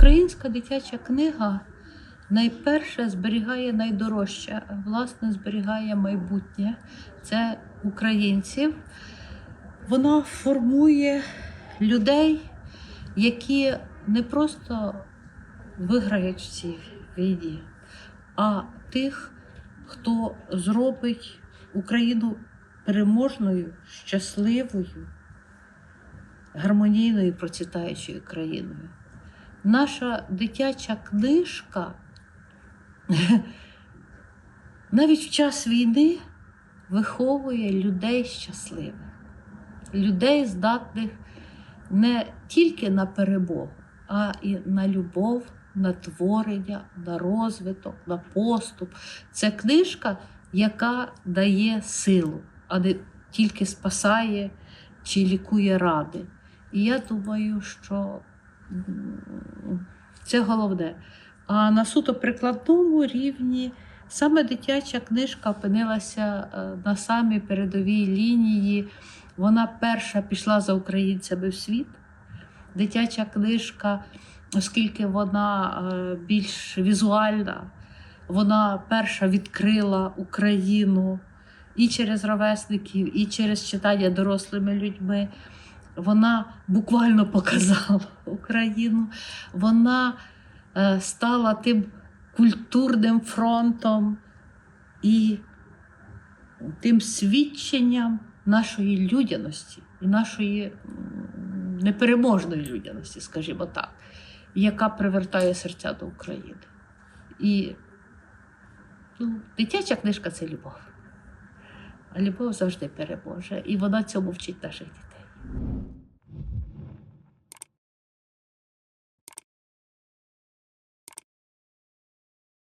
Українська дитяча книга найперше зберігає найдорожче, власне, зберігає майбутнє. Це українців. Вона формує людей, які не просто виграють в цій війні, а тих, хто зробить Україну переможною, щасливою, гармонійною процвітаючою країною. Наша дитяча книжка навіть в час війни виховує людей щасливих, людей, здатних не тільки на перемогу, а і на любов, на творення, на розвиток, на поступ. Це книжка, яка дає силу, а не тільки спасає чи лікує ради. І я думаю, що це головне. А на суто прикладному рівні саме дитяча книжка опинилася е, на самій передовій лінії. Вона перша пішла за українцями в світ. Дитяча книжка, оскільки вона е, більш візуальна, вона перша відкрила Україну і через ровесників, і через читання дорослими людьми. Вона буквально показала Україну. Вона е, стала тим культурним фронтом і тим свідченням нашої людяності і нашої непереможної людяності, скажімо так, яка привертає серця до України. І ну, дитяча книжка це любов. А любов завжди переможе. І вона цьому вчить наших дітей.